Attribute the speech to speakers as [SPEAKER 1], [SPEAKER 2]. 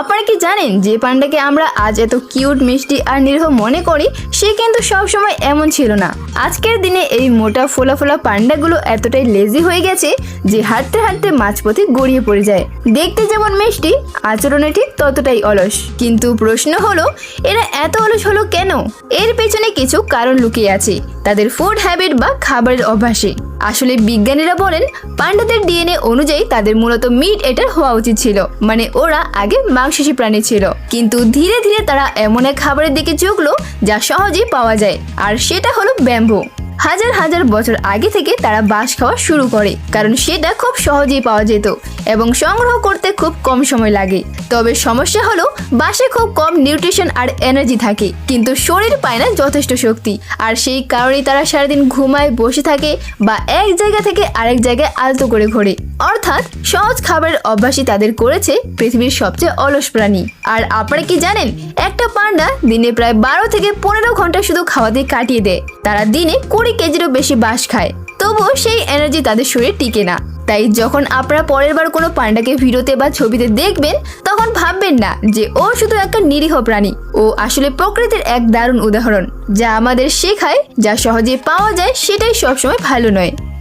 [SPEAKER 1] আপনারা কি জানেন যে পান্ডাকে আমরা আজ এত কিউট, মিষ্টি আর নিরীহ মনে করি? সে কিন্তু সবসময় এমন ছিল না। আজকের দিনে এই মোটা ফোলা ফোলা পান্ডাগুলো এতটাই লেজি হয়ে গেছে যে হাঁটতে হাঁটতে মাঝপথে গড়িয়ে পড়ে যায়। দেখতে যেমন মিষ্টি, আচরণে ঠিক ততটাই অলস। কিন্তু প্রশ্ন হলো, এরা এত অলস হলো কেন? এর পেছনে কিছু কারণ লুকিয়ে আছে, তাদের ফুড হ্যাবিট বা খাবারের অভ্যাসে। আসলে বিজ্ঞানীরা বলেন পান্ডাদের ডিএনএ অনুযায়ী তাদের মূলত মিট এটার হওয়া উচিত ছিল মানে ওরা আগে মাংসাশী প্রাণী ছিল। কিন্তু ধীরে ধীরে তারা এমন এক খাবারের দিকে ঝুঁকলো যা সহজেই পাওয়া যায়, আর সেটা হলো ব্যাম্বু। হাজার হাজার বছর আগে থেকে তারা বাঁশ খাওয়া শুরু করে, কারণ সেটা খুব সহজেই পাওয়া যেত এবং সংগ্রহ করতে খুব কম সময় লাগে। তবে সমস্যা হলো বাঁশে খুব কম নিউট্রিশন আর এনার্জি থাকে, কিন্তু শরীর পায় না যথেষ্ট শক্তি। আর সেই কারণেই তারা সারাদিন ঘুমায়, বসে থাকে বা এক জায়গা থেকে আরেক জায়গায় আলতো করে ঘোরে। অর্থাৎ সহজ খাবারের অভ্যাসই তাদের করেছে পৃথিবীর সবচেয়ে অলস প্রাণী। আর আপনারা কি জানেন, একটা পান্ডা দিনে প্রায় বারো থেকে পনেরো ঘণ্টা শুধু খাওয়াতে কাটিয়ে দেয়। তারা দিনে কুড়ি কেজিরও বেশি বাঁশ খায়। তবুও সেই এনার্জি তাদের শরীরে টিকে না। তাই যখন আপনারা পরের বার কোনো পান্ডাকে ভিডিওতে বা ছবিতে দেখবেন, তখন ভাববেন না যে ও শুধু একটা নিরীহ প্রাণী। ও আসলে প্রকৃতির এক দারুণ উদাহরণ, যা আমাদের শেখায়, যা সহজে পাওয়া যায়, সেটাই সবসময় ভালো নয়।